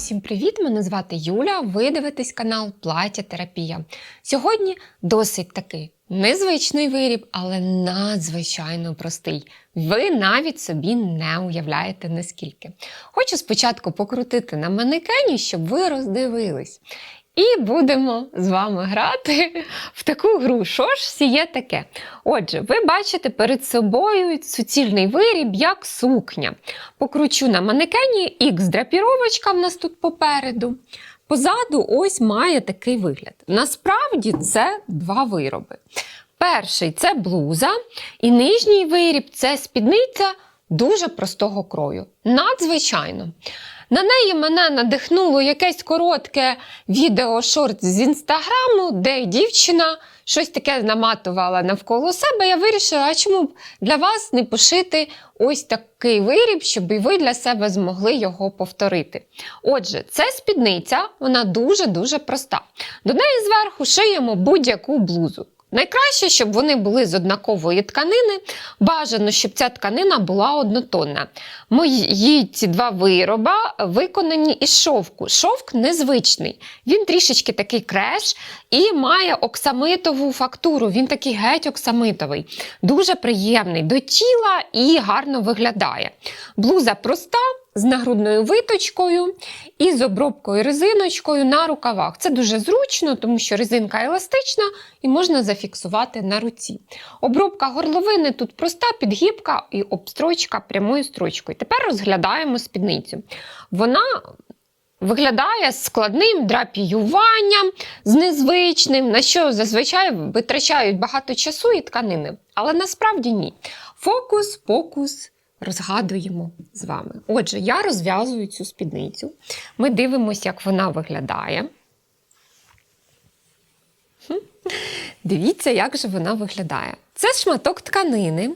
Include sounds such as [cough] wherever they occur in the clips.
усім привіт! Мене звати Юля. Ви дивитесь канал Плаття Терапія. Сьогодні досить такий незвичний виріб, але надзвичайно простий. Ви навіть собі не уявляєте наскільки. Хочу спочатку покрутити на манекені, щоб ви роздивились. І будемо з вами грати в таку гру. Що ж сіє таке? Отже, ви бачите перед собою суцільний виріб, як сукня. Покручу на манекені X-драпіровочка в нас тут попереду. Позаду ось має такий вигляд. Насправді це два вироби. Перший це блуза, і нижній виріб це спідниця дуже простого крою. Надзвичайно. На неї мене надихнуло якесь коротке відео шорт з інстаграму, де дівчина щось таке наматувала навколо себе. Я вирішила, а чому б для вас не пошити ось такий виріб, щоб і ви для себе змогли його повторити. Отже, це спідниця, вона дуже-дуже проста. До неї зверху шиємо будь-яку блузу. Найкраще, щоб вони були з однакової тканини. Бажано, щоб ця тканина була однотонна. Мої ці два вироба виконані із шовку. Шовк незвичний. Він трішечки такий креш і має оксамитову фактуру. Він такий геть оксамитовий. Дуже приємний до тіла і гарно виглядає. Блуза проста. З нагрудною виточкою і з обробкою резиночкою на рукавах. Це дуже зручно, тому що резинка еластична і можна зафіксувати на руці. Обробка горловини тут проста, підгібка і обстрочка прямою строчкою. Тепер розглядаємо спідницю. Вона виглядає складним драпіюванням, з незвичним, на що зазвичай витрачають багато часу і тканини. Але насправді ні. Фокус, покус розгадуємо з вами. Отже, я розв'язую цю спідницю. Ми дивимося, як вона виглядає. Дивіться, як же вона виглядає. Це шматок тканини.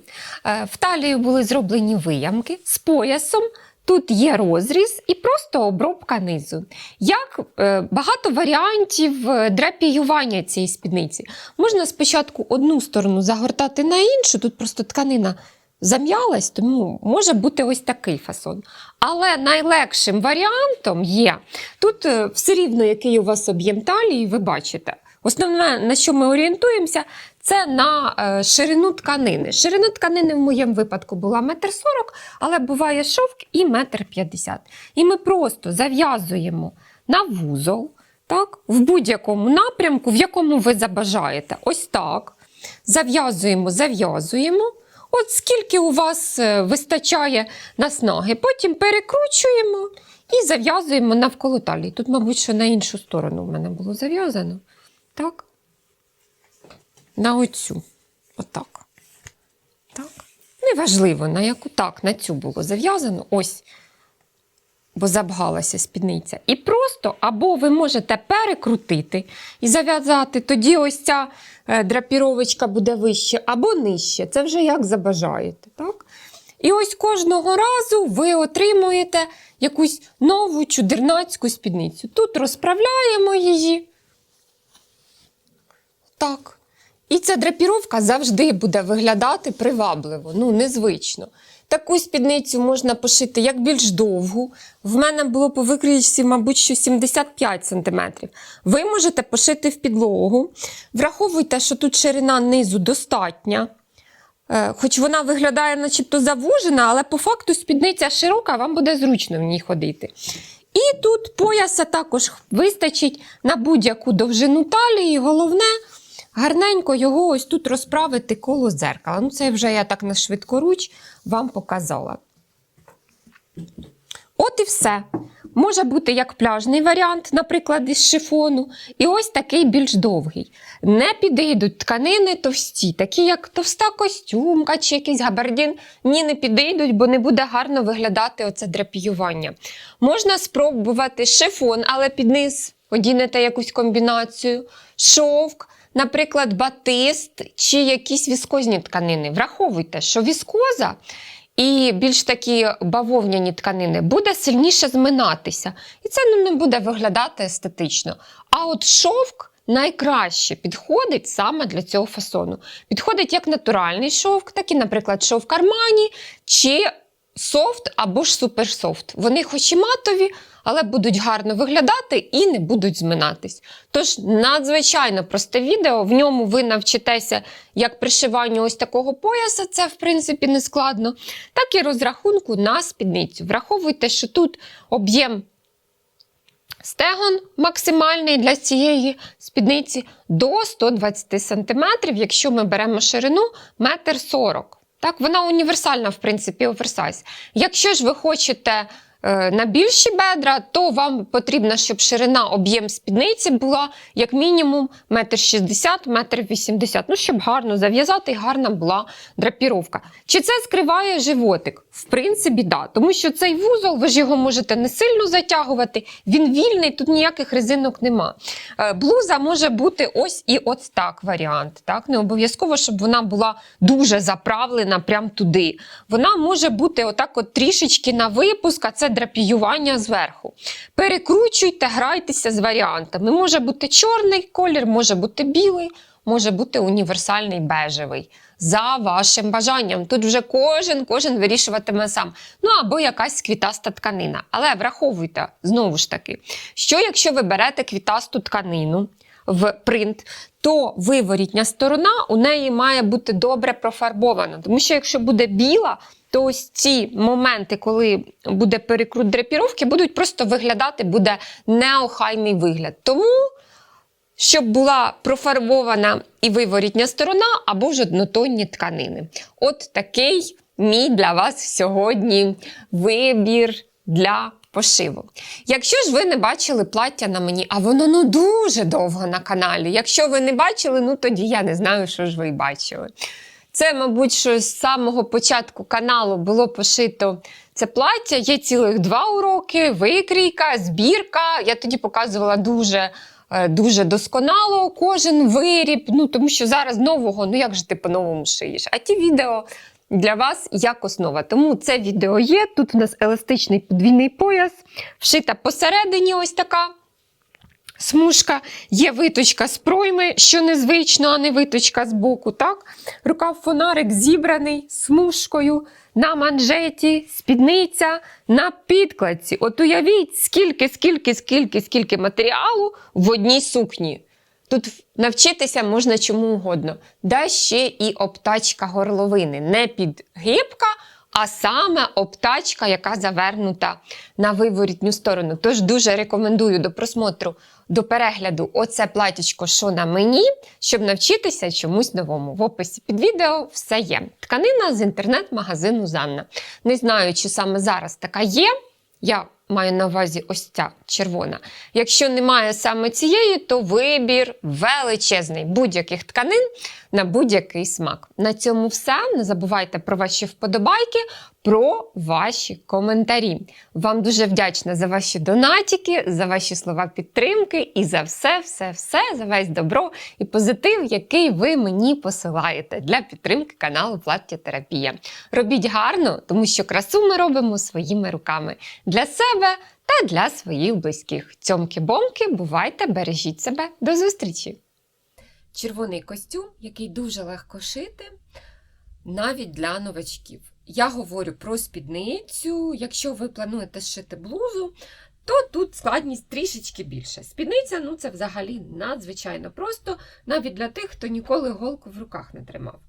Е, В талію були зроблені виямки з поясом. Тут є розріз і просто обробка низу. Як е, багато варіантів е, драпіювання цієї спідниці. Можна спочатку одну сторону загортати на іншу, тут просто тканина зам'ялась, тому може бути ось такий фасон. Але найлегшим варіантом є тут е, все рівно, який у вас об'єм талії, ви бачите. Основне, на що ми орієнтуємося, це на е, ширину тканини. Ширина тканини в моєму випадку була 1,40 м, але буває шовк і 1,50 м. І ми просто зав'язуємо на вузол, так, в будь-якому напрямку, в якому ви забажаєте. Ось так. Зав'язуємо, зав'язуємо. От скільки у вас е, вистачає наснаги. Потім перекручуємо і зав'язуємо навколо талії. Тут, мабуть, що на іншу сторону в мене було зав'язано. Так. На оцю. Отак. Так. Неважливо, на яку так, на цю було зав'язано. Ось. Бо забгалася спідниця. І просто або ви можете перекрутити і зав'язати, тоді ось ця е, драпіровочка буде вище, або нижче. Це вже як забажаєте. Так? І ось кожного разу ви отримуєте якусь нову чудернацьку спідницю. Тут розправляємо її. Так. І ця драпіровка завжди буде виглядати привабливо, ну, незвично. Таку спідницю можна пошити як більш довгу. В мене було по викрійці, мабуть, що 75 см. Ви можете пошити в підлогу. Враховуйте, що тут ширина низу достатня. Е, Хоч вона виглядає, начебто, завужена, але по факту спідниця широка, вам буде зручно в ній ходити. І тут пояса також вистачить на будь-яку довжину талії. Головне гарненько його ось тут розправити коло зеркала. Ну, це вже я так на швидкоруч вам показала. От і все. Може бути як пляжний варіант, наприклад, із шифону, і ось такий більш довгий. Не підійдуть тканини товсті, такі як товста костюмка чи якийсь габардін. Ні, не підійдуть, бо не буде гарно виглядати оце драпіювання. Можна спробувати шифон, але під низ одінете якусь комбінацію, шовк. Наприклад, батист чи якісь віскозні тканини. Враховуйте, що віскоза і більш такі бавовняні тканини буде сильніше зминатися. І це ну, не буде виглядати естетично. А от шовк найкраще підходить саме для цього фасону. Підходить як натуральний шовк, так і, наприклад, шовк Армані чи софт або ж суперсофт. Вони хоч і матові, але будуть гарно виглядати і не будуть зминатись. Тож надзвичайно просте відео. В ньому ви навчитеся як пришиванню ось такого пояса, це в принципі не складно, так і розрахунку на спідницю. Враховуйте, що тут об'єм стегон максимальний для цієї спідниці до 120 см, якщо ми беремо ширину 1,40 м. Так, вона універсальна, в принципі, оверсайз. Якщо ж ви хочете на більші бедра, то вам потрібно, щоб ширина об'єм спідниці була як мінімум 1,60 м, 1,80 м, ну, щоб гарно зав'язати і гарна була драпіровка. Чи це скриває животик? В принципі, да. Тому що цей вузол, ви ж його можете не сильно затягувати, він вільний, тут ніяких резинок нема. Е, Блуза може бути ось і от так варіант. Так? Не обов'язково, щоб вона була дуже заправлена прямо туди. Вона може бути отак от трішечки на випуск, а це драпіювання зверху. Перекручуйте, грайтеся з варіантами. Може бути чорний колір, може бути білий, може бути універсальний бежевий. За вашим бажанням. Тут вже кожен, кожен вирішуватиме сам. Ну або якась квітаста тканина. Але враховуйте знову ж таки, що якщо ви берете квітасту тканину в принт, то виворітня сторона у неї має бути добре профарбована. Тому що якщо буде біла, то ось ці моменти, коли буде перекрут драпіровки, будуть просто виглядати, буде неохайний вигляд. Тому щоб була профарбована і виворітня сторона або ж однотонні тканини. От такий мій для вас сьогодні вибір для пошиву. Якщо ж ви не бачили плаття на мені, а воно ну дуже довго на каналі. Якщо ви не бачили, ну тоді я не знаю, що ж ви бачили. Це, мабуть, що з самого початку каналу було пошито це плаття. Є цілих два уроки, викрійка, збірка. Я тоді показувала дуже. е, Дуже досконало кожен виріб, ну тому що зараз нового, ну як же ти по-новому шиєш? А ті відео для вас як основа. Тому це відео є. Тут у нас еластичний подвійний пояс, вшита посередині ось така смужка, є виточка з пройми, що незвично, а не виточка з боку. Так? Рукав фонарик зібраний смужкою на манжеті, спідниця на підкладці. От уявіть, скільки, скільки, скільки, скільки матеріалу в одній сукні. Тут навчитися можна чому угодно. Да ще і обтачка горловини. Не підгибка, а саме обтачка, яка завернута на виворітню сторону. Тож дуже рекомендую до просмотру, до перегляду оце платічко, що на мені, щоб навчитися чомусь новому. В описі під відео все є. Тканина з інтернет-магазину Занна. Не знаю, чи саме зараз така є. Я маю на увазі ось ця червона. Якщо немає саме цієї, то вибір величезний будь-яких тканин на будь-який смак. На цьому все. Не забувайте про ваші вподобайки, про ваші коментарі. Вам дуже вдячна за ваші донатики, за ваші слова підтримки і за все, все, все, за весь добро і позитив, який ви мені посилаєте для підтримки каналу Плаття Терапія. Робіть гарно, тому що красу ми робимо своїми руками для себе та для своїх близьких. Цьомки-бомки, бувайте, бережіть себе. До зустрічі! Червоний костюм, який дуже легко шити, навіть для новачків. Я говорю про спідницю. Якщо ви плануєте шити блузу, то тут складність трішечки більше. Спідниця ну це взагалі надзвичайно просто, навіть для тих, хто ніколи голку в руках не тримав.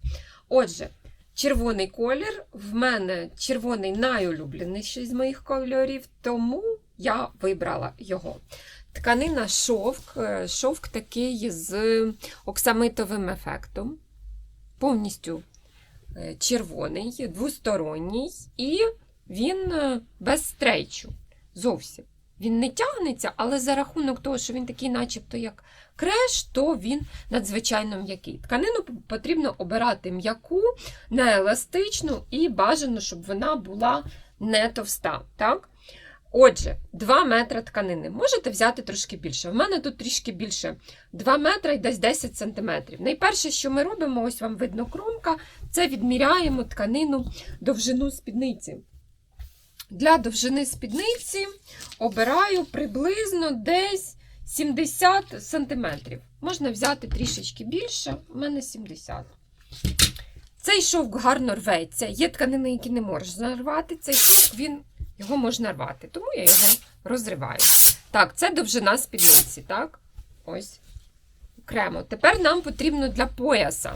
Отже, червоний колір. В мене червоний найулюбленіший з моїх кольорів, тому я вибрала його. Тканина шовк, е, шовк такий з оксамитовим ефектом, повністю е, червоний, двосторонній, і він е, без стрейчу. Зовсім. Він не тягнеться, але за рахунок того, що він такий, начебто, як креш, то він надзвичайно м'який. Тканину потрібно обирати м'яку, не еластичну і бажано, щоб вона була не товста. Так? Отже, 2 метри тканини. Можете взяти трошки більше. В мене тут трішки більше 2 метри і десь 10 сантиметрів. Найперше, що ми робимо, ось вам видно кромка, це відміряємо тканину довжину спідниці. Для довжини спідниці обираю приблизно десь 70 сантиметрів. Можна взяти трішечки більше, у мене 70. Цей шовк гарно рветься. Є тканини, які не можна рвати. Цей шовк він, його можна рвати, тому я його розриваю. Так, це довжина спідниці, так? Ось. Окремо. Тепер нам потрібно для пояса.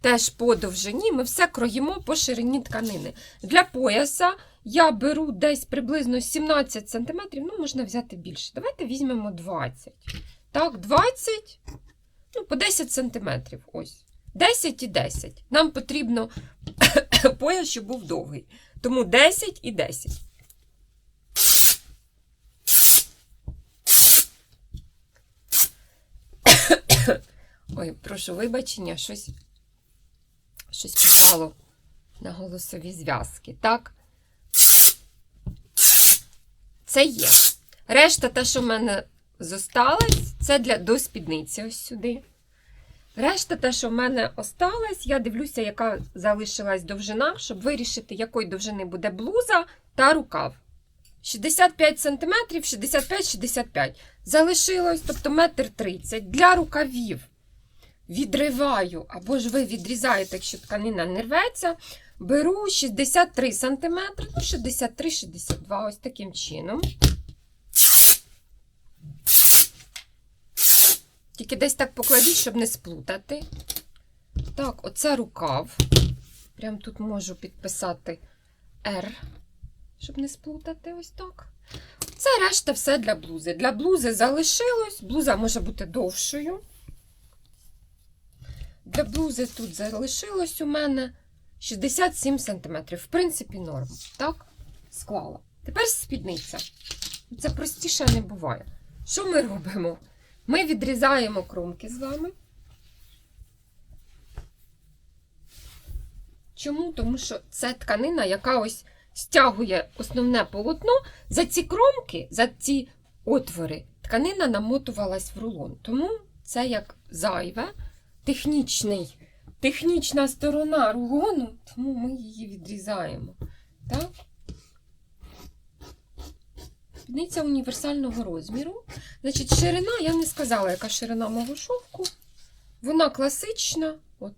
Теж по довжині ми все кроїмо по ширині тканини. Для пояса я беру десь приблизно 17 см, ну, можна взяти більше. Давайте візьмемо 20. Так, 20, ну, по 10 см. Ось. 10 і 10. Нам потрібно [coughs] пояс, щоб був довгий. Тому 10 і 10. [coughs] Ой, прошу вибачення, щось, щось попало на голосові зв'язки. Так. Це є. Решта, те, що в мене зосталось, це для до спідниці ось сюди. Решта, те, що в мене осталось, я дивлюся, яка залишилась довжина, щоб вирішити, якої довжини буде блуза та рукав. 65 см, 65-65 залишилось, тобто метр 30 для рукавів. Відриваю, або ж ви відрізаєте, якщо тканина не рветься. Беру 63 см, ну 63-62, ось таким чином. Тільки десь так покладіть, щоб не сплутати. Так, оце рукав. Прям тут можу підписати R, щоб не сплутати ось так. Це решта все для блузи. Для блузи залишилось. Блуза може бути довшою. Для блузи тут залишилось у мене 67 см. В принципі, норм. Так? Склала. Тепер спідниця. Це простіше не буває. Що ми робимо? Ми відрізаємо кромки з вами. Чому? Тому що це тканина, яка ось стягує основне полотно. За ці кромки, за ці отвори, тканина намотувалась в рулон. Тому це як зайве, технічний, технічна сторона рулону, тому ми її відрізаємо. Так? Спідниця універсального розміру. Значить, ширина, я не сказала, яка ширина мого шовку. Вона класична. От,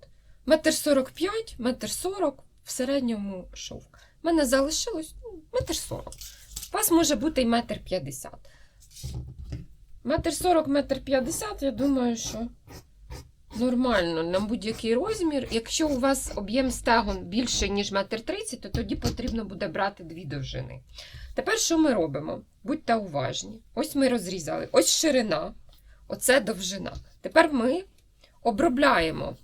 метр 45, метр 40 в середньому шовк. У мене залишилось ну, метр 40. У вас може бути і метр 50. Метр 40, метр 50, я думаю, що нормально на будь-який розмір. Якщо у вас об'єм стегон більше, ніж метр 30, то тоді потрібно буде брати дві довжини. Тепер що ми робимо? Будьте уважні. Ось ми розрізали. Ось ширина, оце довжина. Тепер ми обробляємо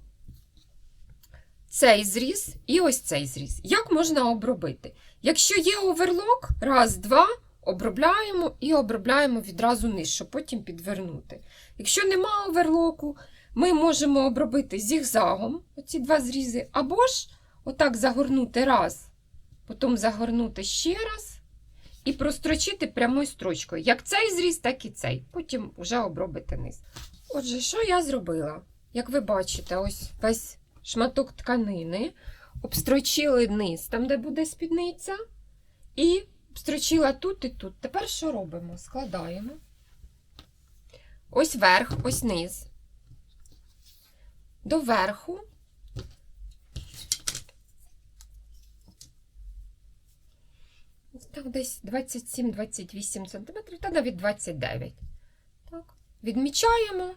цей зріз і ось цей зріз. Як можна обробити? Якщо є оверлок, раз, два, обробляємо і обробляємо відразу низ, щоб потім підвернути. Якщо нема оверлоку, ми можемо обробити зігзагом оці два зрізи, або ж отак загорнути раз, потім загорнути ще раз. І прострочити прямою строчкою. Як цей зріз, так і цей. Потім вже обробити низ. Отже, що я зробила? Як ви бачите, ось весь шматок тканини, обстрочили низ, там, де буде спідниця, і обстрочила тут і тут. Тепер що робимо? Складаємо. Ось верх, ось низ. До верху. Так, десь 27-28 см, та навіть 29 Так. Відмічаємо.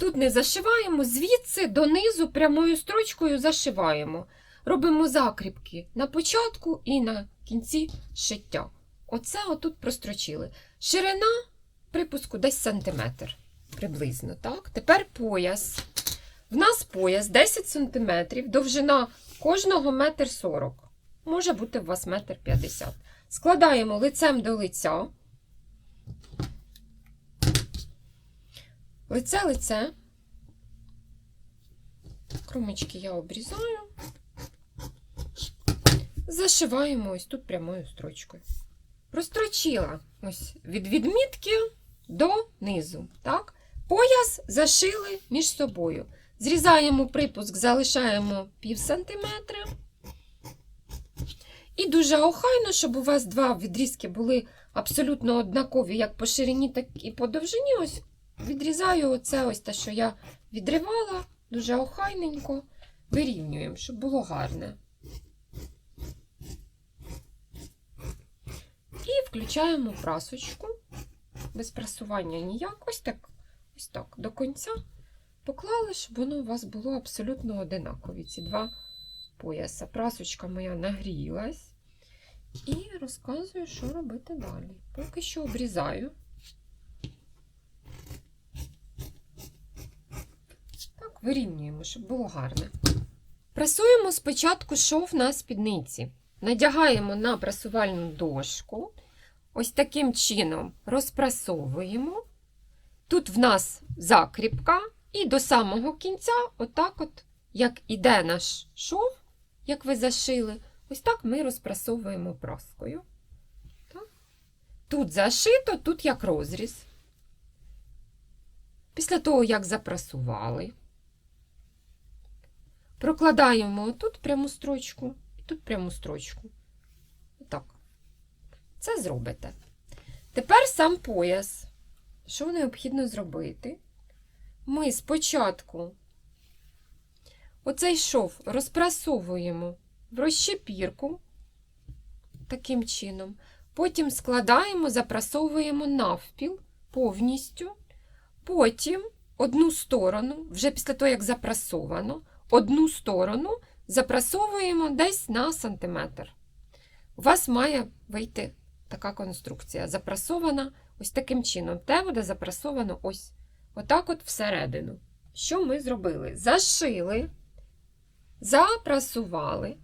Тут не зашиваємо, звідси донизу прямою строчкою зашиваємо. Робимо закріпки на початку і на кінці шиття. Оце отут прострочили. Ширина припуску десь сантиметр приблизно. так? Тепер пояс. В нас пояс 10 см, довжина кожного метр 40 Може бути у вас метр 50 Складаємо лицем до лиця. Лице лице. Кромочки я обрізаю. Зашиваємо ось тут прямою строчкою. Прострочила ось від відмітки до низу. Так? Пояс зашили між собою. Зрізаємо припуск, залишаємо пів сантиметра. І дуже охайно, щоб у вас два відрізки були абсолютно однакові, як по ширині, так і по довжині. Ось відрізаю оце ось те, що я відривала, дуже охайненько. вирівнюємо, щоб було гарне. І включаємо прасочку. Без прасування ніяк. Ось так, ось так, до кінця поклали, щоб воно у вас було абсолютно одинакові. Ці два пояса. Прасочка моя нагрілась. І розказую, що робити далі. Поки що обрізаю. Так, вирівнюємо, щоб було гарне. Прасуємо спочатку шов на спідниці. Надягаємо на прасувальну дошку. Ось таким чином розпрасовуємо. Тут в нас закріпка, і до самого кінця, отак, от, як іде наш шов, як ви зашили, ось так ми розпрасовуємо праскою. Так. Тут зашито, тут як розріз. Після того, як запрасували, прокладаємо тут пряму строчку і тут пряму строчку. Отак. Це зробите. Тепер сам пояс. Що необхідно зробити? Ми спочатку оцей шов розпрасовуємо в розщепірку таким чином. Потім складаємо, запрасовуємо навпіл повністю. Потім одну сторону, вже після того, як запрасовано, одну сторону запрасовуємо десь на сантиметр. У вас має вийти така конструкція. Запрасована ось таким чином. Те буде запрасовано ось отак от всередину. Що ми зробили? Зашили, запрасували,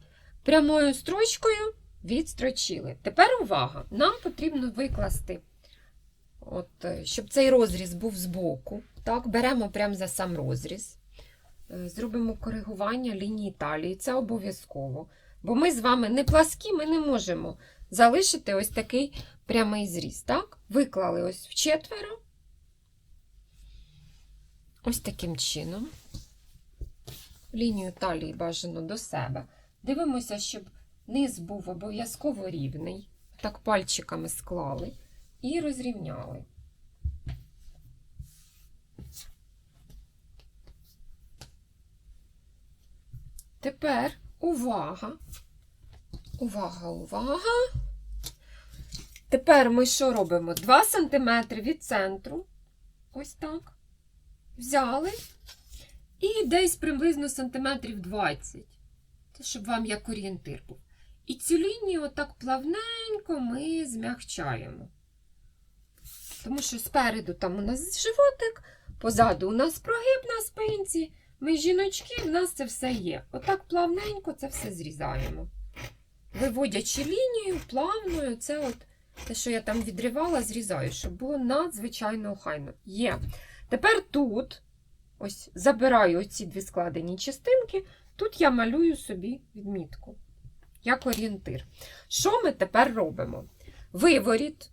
прямою строчкою відстрочили. Тепер увага! Нам потрібно викласти, от, е, щоб цей розріз був збоку. Так, Беремо прямо за сам розріз. Е, Зробимо коригування лінії талії. Це обов'язково. Бо ми з вами не пласкі, ми не можемо залишити ось такий прямий зріз. Так? Виклали ось в четверо. Ось таким чином. Лінію талії бажано до себе. Дивимося, щоб низ був обов'язково рівний. Так пальчиками склали і розрівняли. Тепер увага. Увага, увага. Тепер ми що робимо? 2 см від центру. Ось так. Взяли. І десь приблизно сантиметрів 20. Це щоб вам як орієнтир був. І цю лінію отак плавненько ми змягчаємо. Тому що спереду там у нас животик, позаду у нас прогиб на спинці. Ми жіночки, в нас це все є. Отак плавненько це все зрізаємо. Виводячи лінію, плавною, це от те, що я там відривала, зрізаю, щоб було надзвичайно охайно. Є. Тепер тут ось забираю оці дві складені частинки, тут я малюю собі відмітку, як орієнтир. Що ми тепер робимо? Виворіт,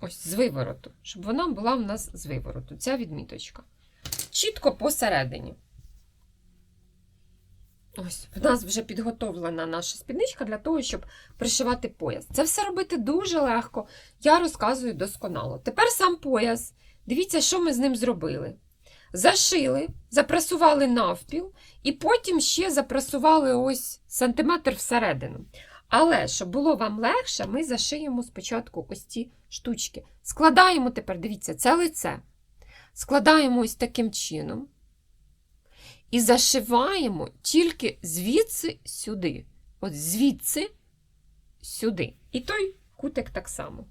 ось з вивороту, щоб вона була в нас з вивороту, ця відміточка. Чітко посередині. Ось, в нас вже підготовлена наша спідничка для того, щоб пришивати пояс. Це все робити дуже легко. Я розказую досконало. Тепер сам пояс. Дивіться, що ми з ним зробили. Зашили, запрасували навпіл, і потім ще запрасували ось сантиметр всередину. Але, щоб було вам легше, ми зашиємо спочатку ось ці штучки. Складаємо тепер, дивіться, це лице. Складаємо ось таким чином. І зашиваємо тільки звідси сюди. От звідси сюди. І той кутик так само.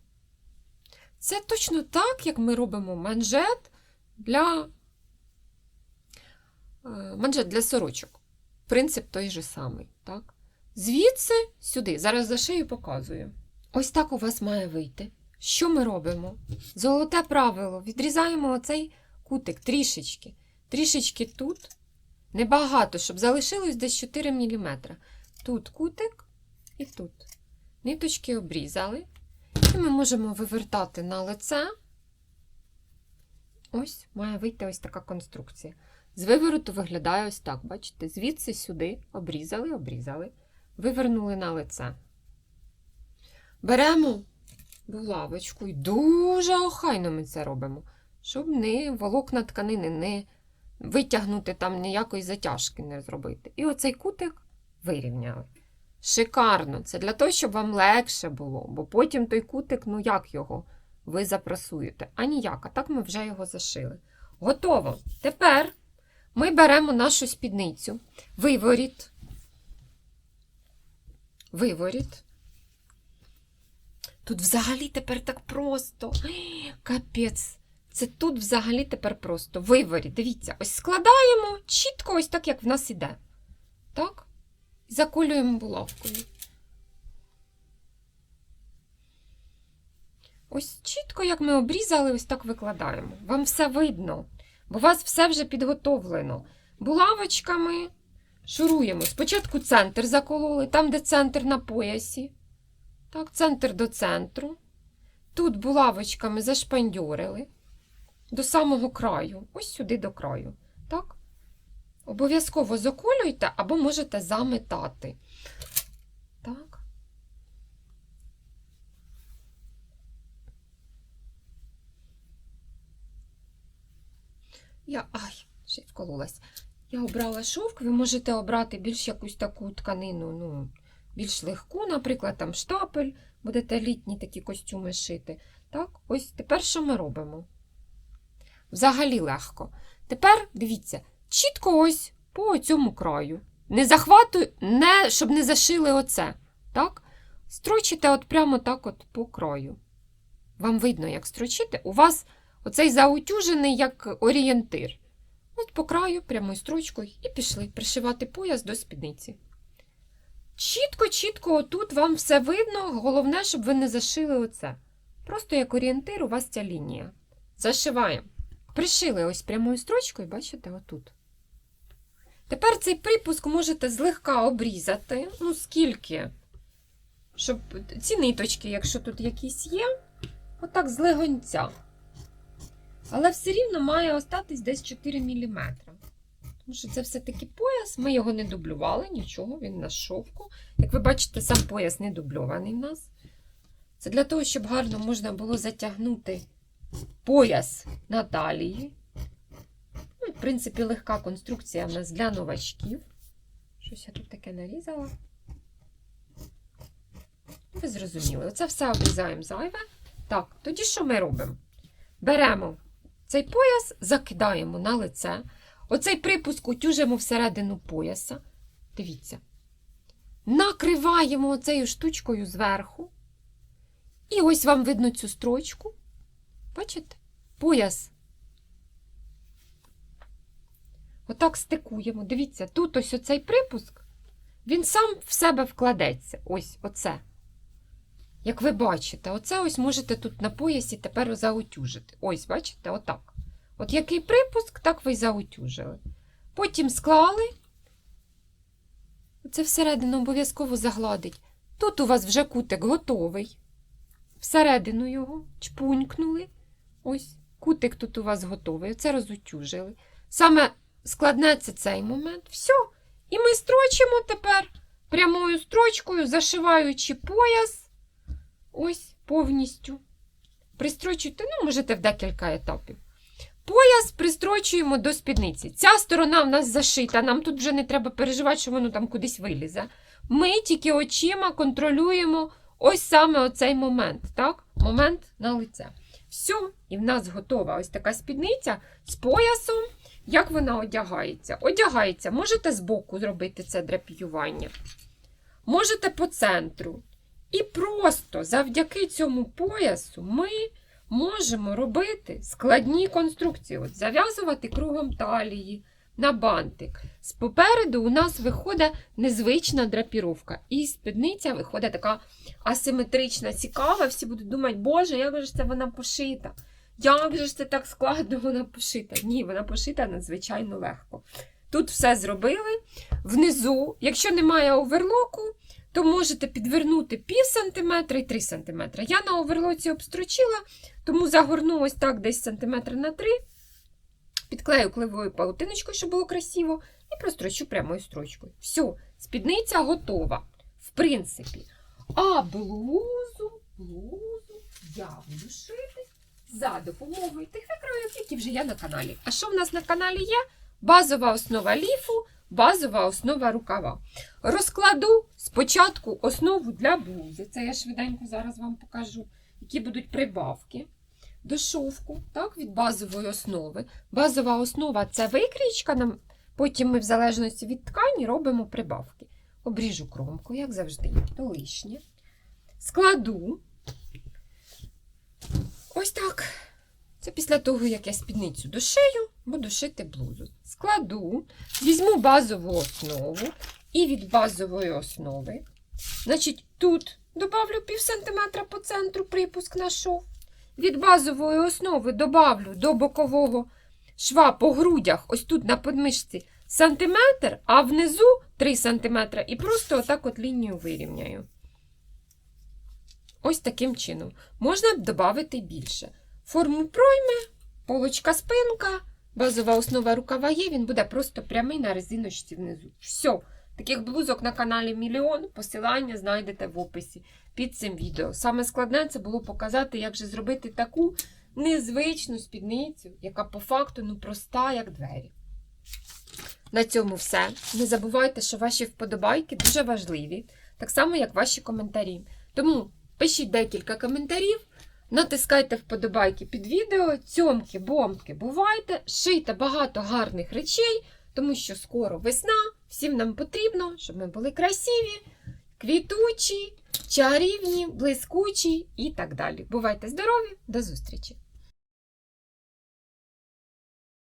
Це точно так, як ми робимо манжет для е, манжет для сорочок. Принцип той же самий. Так? Звідси сюди. Зараз зашию показую. Ось так у вас має вийти. Що ми робимо? Золоте правило. Відрізаємо оцей кутик трішечки. Трішечки тут. Небагато, щоб залишилось десь 4 мм. Тут кутик і тут. Ниточки обрізали. І ми можемо вивертати на лице. Ось, має вийти ось така конструкця. З вивороту виглядає ось так, бачите? Звідси сюди обрізали, обрізали, вивернули на лице. Беремо булавочку і дуже охайно ми це робимо, щоб не волокна тканини не витягнути там ніякої затяжки не зробити. І оцей кутик вирівняли. Шикарно. Це для того, щоб вам легше було, бо потім той кутик, ну як його ви запрасуєте? А ніяк, а так ми вже його зашили. Готово. Тепер ми беремо нашу спідницю, виворіт. Виворіт. Тут взагалі тепер так просто. [gasps] Капець. Це тут взагалі тепер просто. Виворіт. Дивіться, ось складаємо чітко, ось так, як в нас іде. Так? Заколюємо булавкою. Ось чітко, як ми обрізали, ось так викладаємо. Вам все видно, бо у вас все вже підготовлено. Булавочками шуруємо. Спочатку центр закололи, там, де центр на поясі. Так, центр до центру. Тут булавочками зашпандьорили до самого краю, ось сюди до краю. Так? Обов'язково заколюйте або можете заметати. Так. Я. Ай, ще вкололась. Я обрала шовк, ви можете обрати більш якусь таку тканину, ну, більш легку, наприклад, там штапель, будете літні такі костюми шити. Так, ось тепер що ми робимо? Взагалі легко. Тепер дивіться, чітко ось по цьому краю. Не захватуй, не, щоб не зашили оце. Так? Строчите от прямо так от по краю. Вам видно, як строчити. У вас оцей заутюжений як орієнтир. От по краю, прямою строчкою, і пішли пришивати пояс до спідниці. Чітко, чітко, отут вам все видно. Головне, щоб ви не зашили оце. Просто як орієнтир у вас ця лінія. Зашиваємо. Пришили ось прямою строчкою, бачите, отут. Тепер цей припуск можете злегка обрізати. Ну, скільки? Щоб ці ниточки, якщо тут якісь є, отак з легонця. Але все рівно має остатись десь 4 мм. Тому що це все-таки пояс. Ми його не дублювали, нічого, він на шовку. Як ви бачите, сам пояс не дубльований в нас. Це для того, щоб гарно можна було затягнути пояс на талії. Ну, в принципі, легка конструкція в нас для новачків. Щось я тут таке нарізала. Ви зрозуміли, оце все обрізаємо зайве. Так, тоді що ми робимо? Беремо цей пояс, закидаємо на лице. Оцей припуск утюжимо всередину пояса. Дивіться. Накриваємо оцею штучкою зверху. І ось вам видно цю строчку. Бачите? Пояс. Отак стикуємо. Дивіться, тут ось оцей припуск, він сам в себе вкладеться. Ось оце. Як ви бачите, оце ось можете тут на поясі тепер заутюжити. Ось, бачите, отак. От який припуск, так ви й заутюжили. Потім склали. Це всередину обов'язково загладить. Тут у вас вже кутик готовий. Всередину його чпунькнули. Ось, кутик тут у вас готовий. Оце розутюжили. Саме складне це цей момент. Все. І ми строчимо тепер прямою строчкою, зашиваючи пояс. Ось повністю. Пристрочуйте, ну, можете в декілька етапів. Пояс пристрочуємо до спідниці. Ця сторона в нас зашита, нам тут вже не треба переживати, що воно там кудись вилізе. Ми тільки очима контролюємо ось саме оцей момент. так? Момент на лице. Все, і в нас готова ось така спідниця з поясом. Як вона одягається? Одягається, можете збоку зробити це драпіювання. Можете по центру. І просто завдяки цьому поясу ми можемо робити складні конструкції. От Зав'язувати кругом талії на бантик. З попереду у нас виходить незвична драпіровка. І спідниця виходить така асиметрична, цікава. Всі будуть думати, боже, як же це вона пошита? Як же ж це так складно вона пошита? Ні, вона пошита надзвичайно легко. Тут все зробили. Внизу, якщо немає оверлоку, то можете підвернути пів сантиметра і 3 сантиметра. Я на оверлоці обстрочила, тому загорну ось так десь сантиметр на 3, підклею кливою паутиночкою, щоб було красиво, і прострочу прямою строчкою. Все, спідниця готова. В принципі. А блузу, блузу я буду шити за допомогою тих викроїв, які вже є на каналі. А що в нас на каналі є? базова основа ліфу, базова основа рукава. Розкладу спочатку основу для блузи. Це я швиденько зараз вам покажу, які будуть прибавки до шовку, так, від базової основи. Базова основа це викрійка, нам потім ми, в залежності від ткані, робимо прибавки. Обріжу кромку, як завжди, то лишнє. Складу. Ось так. Це після того, як я спідницю дошию, буду шити блузу. Складу, візьму базову основу і від базової основи. Значить, тут добавлю пів сантиметра по центру припуск на шов. Від базової основи добавлю до бокового шва по грудях, ось тут на подмишці, сантиметр, а внизу 3 сантиметра. І просто отак от лінію вирівняю. Ось таким чином. Можна додати більше. Форму пройми, полочка спинка, базова основа рукава є, він буде просто прямий на резиночці внизу. Все. Таких блузок на каналі мільйон. Посилання знайдете в описі під цим відео. Саме складне це було показати, як же зробити таку незвичну спідницю, яка по факту ну, проста, як двері. На цьому все. Не забувайте, що ваші вподобайки дуже важливі, так само, як ваші коментарі. Тому пишіть декілька коментарів, натискайте вподобайки під відео, цьомки, бомбки, бувайте, шийте багато гарних речей, тому що скоро весна, всім нам потрібно, щоб ми були красиві, квітучі, чарівні, блискучі і так далі. Бувайте здорові, до зустрічі!